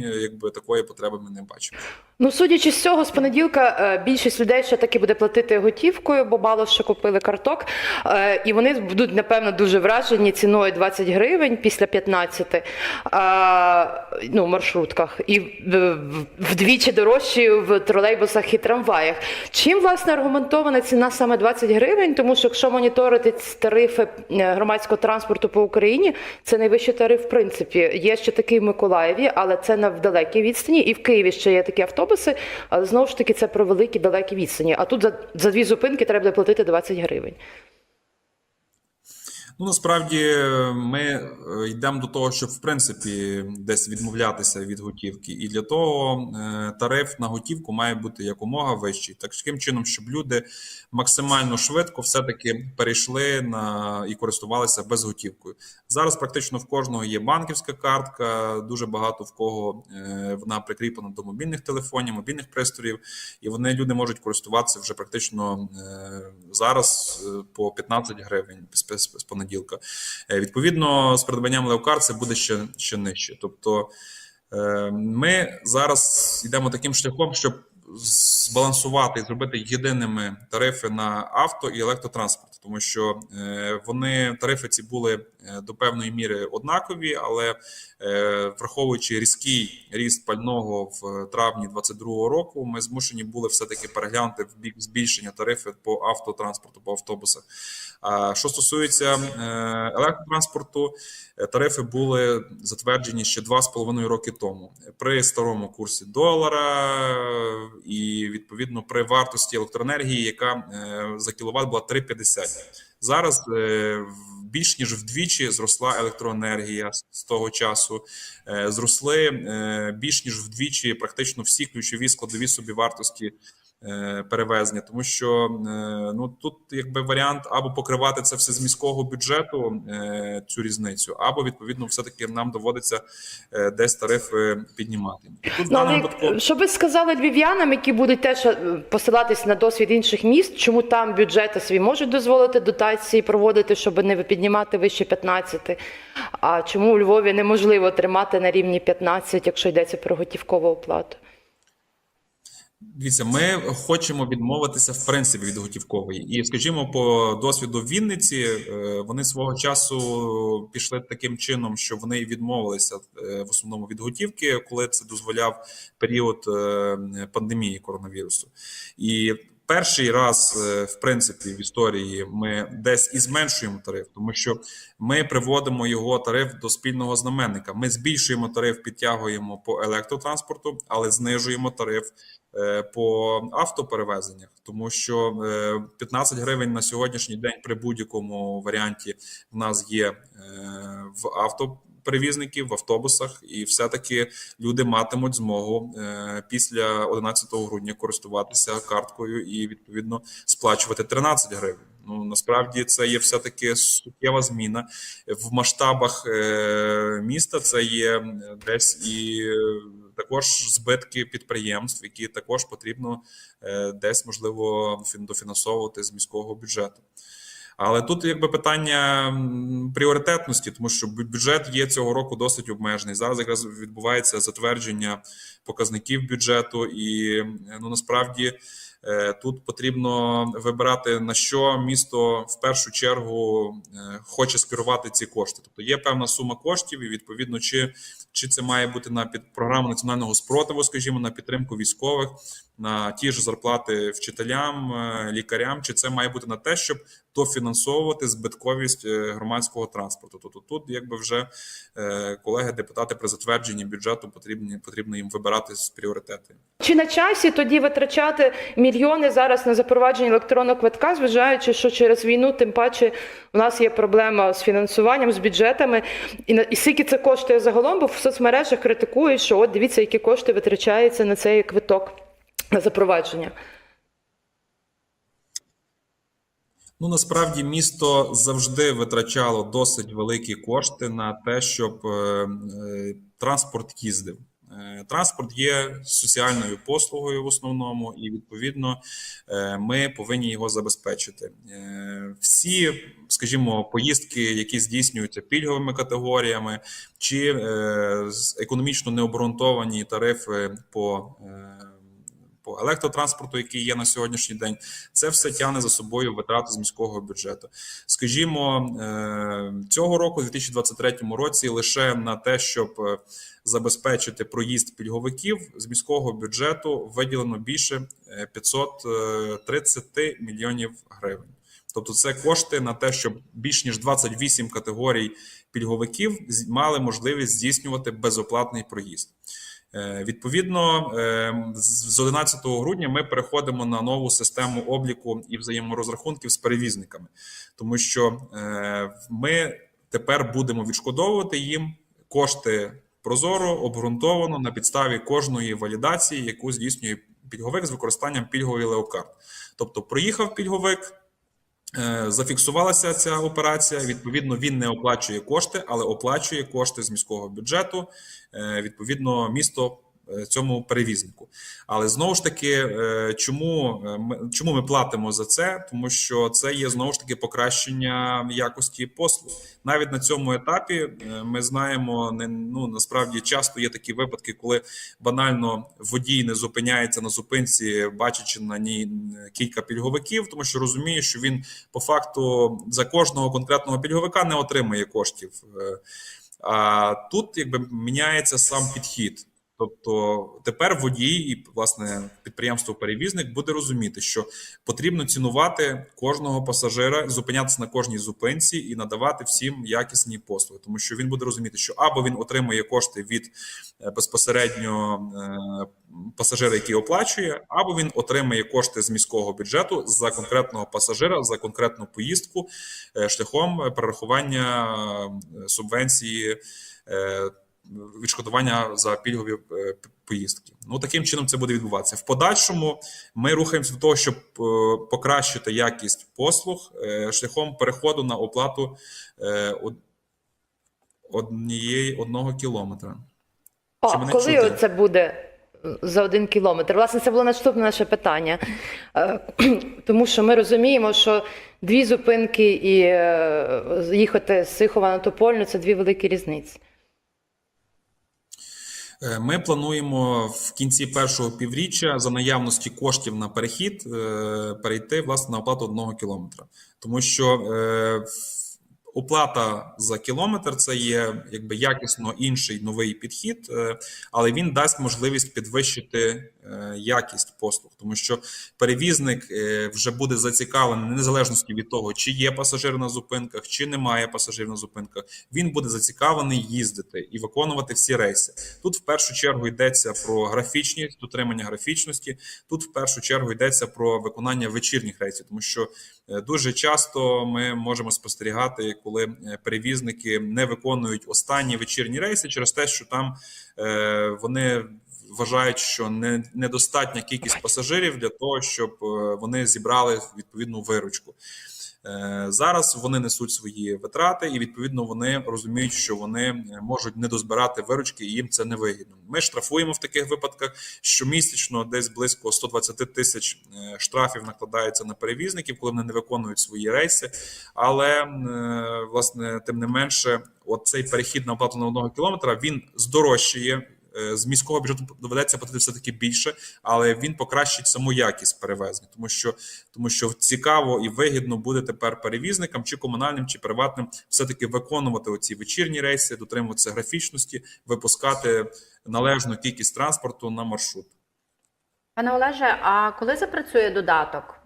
якби такої потреби ми не бачимо. Ну, судячи з цього, з понеділка е, більшість людей ще таки буде платити готівкою, бо мало що купили карток. Е, І вони будуть, напевно, дуже вражені ціною 20 гривень після 15 ну, маршрутках. І вдвічі дорожчі в тролейбусах і трамваях. Чим, власне, аргументована ціна саме 20 гривень? Тому що якщо моніторити тарифи е, громадського транспорту по Україні, це найвищий тариф, в принципі. Є ще такий в Миколаєві, але це на в далекій відстані. І в Києві ще є такі автобуси, але знову ж таки це про великі далекі відстані. А тут за, за дві зупинки треба платити 20 гривень. Ну насправді ми е, йдемо до того, щоб в принципі десь відмовлятися від готівки, і для того е, тариф на готівку має бути якомога вищий, так таким чином, щоб люди максимально швидко все-таки перейшли на і користувалися безготівкою. Зараз практично в кожного є банківська картка, дуже багато в кого е, вона прикріплена до мобільних телефонів, мобільних пристроїв, і вони люди можуть користуватися вже практично зараз по 15 гривень з понеділка. Е, Відповідно, з придбанням леокар це буде ще, ще нижче. Тобто е, ми зараз йдемо таким шляхом, щоб збалансувати і зробити єдиними тарифи на авто і електротранспорт, тому що е, вони тарифи ці були е, до певної міри однакові, але е, враховуючи різкий ріст пального в травні 2022 року, ми змушені були все таки переглянути в бік збільшення тарифів по автотранспорту, по автобусах. А що стосується електротранспорту, тарифи були затверджені ще 2,5 роки тому при старому курсі долара і відповідно при вартості електроенергії, яка е, за кіловат була 3,50. Зараз е, більш ніж вдвічі зросла електроенергія з- того часу. Е, Зросли більш ніж вдвічі практично всі ключові складові собівартості е, перевезення, тому що е, ну тут якби варіант або покривати це все з міського бюджету, е, цю різницю, або відповідно, все таки нам доводиться е, десь тарифи піднімати. Тут Ну, випадку що ви сказали львів'янам, які будуть теж е, посилатись на досвід інших міст, чому там бюджети свої можуть дозволити дотації проводити, щоб не піднімати вище 15, а чому у Львові неможливо тримати на рівні 15, якщо йдеться про готівкову оплату? Дивіться, ми хочемо відмовитися в принципі від готівкової, і скажімо, по досвіду Вінниці е, вони свого часу пішли таким чином, що вони відмовилися е, в основному від готівки, коли це дозволяв період е, пандемії коронавірусу. І перший раз, в принципі, в історії ми десь і зменшуємо тариф, тому що ми приводимо його тариф до спільного знаменника. Ми збільшуємо тариф, підтягуємо по електротранспорту, але знижуємо тариф по автоперевезеннях, тому що е, 15 гривень на сьогоднішній день при будь-якому варіанті в нас є е, в автоперевізників, в автобусах, і все-таки люди матимуть змогу е, після 11 грудня користуватися карткою і відповідно сплачувати 13 гривень. Ну насправді це є все таки суттєва зміна в масштабах е, міста. Це є десь і е, також збитки підприємств, які також потрібно е, десь можливо фін- дофінансовувати з міського бюджету. Але тут якби питання пріоритетності, тому що бюджет є цього року досить обмежений. Зараз якраз відбувається затвердження показників бюджету, і ну насправді е, тут потрібно вибирати на що місто в першу чергу е, хоче скерувати ці кошти. Тобто є певна сума коштів, і відповідно, чи, чи це має бути на під програму національного спротиву, скажімо, на підтримку військових, на ті ж зарплати вчителям, е, лікарям, чи це має бути на те, щоб дофінансовувати збитковість е, громадського транспорту. Тобто тут, якби вже е, колеги, депутати при затвердженні бюджету потрібні потрібно їм вибирати з пріоритети. Чи на часі тоді витрачати мільйони зараз на запровадження електронного квитка, зважаючи, що через війну, тим паче, у нас є проблема з фінансуванням, з бюджетами, і на і скільки це коштує загалом, бо в соцмережах критикують, що от дивіться, які кошти витрачаються на цей квиток на запровадження. Ну насправді місто завжди витрачало досить великі кошти на те, щоб е, е, транспорт їздив. Е, Транспорт є соціальною послугою в основному, і відповідно е, ми повинні його забезпечити. Е, Всі, скажімо, поїздки, які здійснюються пільговими категоріями, чи економічно необґрунтовані тарифи по. Е, По електротранспорту, який є на сьогоднішній день, це все тягне за собою витрати з міського бюджету. Скажімо, е, цього року, у 2023 році, лише на те, щоб е, забезпечити проїзд пільговиків з міського бюджету виділено більше е, 530 мільйонів гривень. Тобто, це кошти на те, щоб більш ніж 28 категорій пільговиків мали можливість здійснювати безоплатний проїзд. Е, Відповідно, е, з з 11 грудня ми переходимо на нову систему обліку і взаєморозрахунків з перевізниками, тому що е, ми тепер будемо відшкодовувати їм кошти прозоро, обґрунтовано на підставі кожної валідації, яку здійснює пільговик з використанням пільгової леокарт. Тобто, проїхав пільговик. Е, Зафіксувалася ця операція. Відповідно, він не оплачує кошти, але оплачує кошти з міського бюджету. е, Відповідно, місто цьому перевізнику. Але знову ж таки, е, чому е, ми чому ми платимо за це? Тому що це є знову ж таки покращення якості послуг. Навіть на цьому етапі е, ми знаємо, не ну насправді часто є такі випадки, коли банально водій не зупиняється на зупинці, бачачи на ній кілька пільговиків, тому що розуміє, що він по факту за кожного конкретного пільговика не отримує коштів. Е, А тут якби міняється сам підхід. Тобто тепер водій і власне підприємство-перевізник буде розуміти, що потрібно цінувати кожного пасажира, зупинятися на кожній зупинці і надавати всім якісні послуги, тому що він буде розуміти, що або він отримує кошти від е, безпосередньо е, пасажира, який оплачує, або він отримує кошти з міського бюджету за конкретного пасажира за конкретну поїздку е, шляхом перерахування субвенції. Відшкодування за пільгові е, поїздки. Ну таким чином це буде відбуватися. В подальшому ми рухаємося до того, щоб е, покращити якість послуг е, шляхом переходу на оплату однієї одного кілометра. Чи мене коли чути? це буде за один кілометр? Власне, це було наступне наше питання. Тому що ми розуміємо, що дві зупинки і їхати з Сихова на Топольну це дві великі різниці. Е, Ми плануємо в кінці першого півріччя за наявності коштів на перехід е, перейти власне на оплату одного кілометра, тому що е, оплата за кілометр це є якби якісно інший новий підхід, е, але він дасть можливість підвищити е, якість послуг, тому що перевізник е, вже буде зацікавлений незалежності від того, чи є пасажир на зупинках, чи немає пасажирів на зупинках. Він буде зацікавлений їздити і виконувати всі рейси. Тут в першу чергу йдеться про графічність, дотримання графічності. Тут в першу чергу йдеться про виконання вечірніх рейсів, тому що дуже часто ми можемо спостерігати, коли е, перевізники не виконують останні вечірні рейси через те, що там е, вони вважають, що не недостатня кількість пасажирів для того, щоб е, вони зібрали відповідну виручку. Е, Зараз вони несуть свої витрати, і відповідно вони розуміють, що вони е, можуть не дозбирати виручки, і їм це не вигідно. Ми штрафуємо в таких випадках. Щомісячно десь близько 120 тисяч е, штрафів накладається на перевізників, коли вони не виконують свої рейси. Але власне, тим не менше, от цей перехід на оплату на одного кілометра він здорожчає. Е, З міського бюджету доведеться платити все таки більше, але він покращить саму якість перевезення, тому що тому що цікаво і вигідно буде тепер перевізникам, чи комунальним, чи приватним, все таки виконувати оці вечірні рейси, дотримуватися графічності, випускати належну кількість транспорту на маршрут. Пане Олеже, а коли запрацює додаток?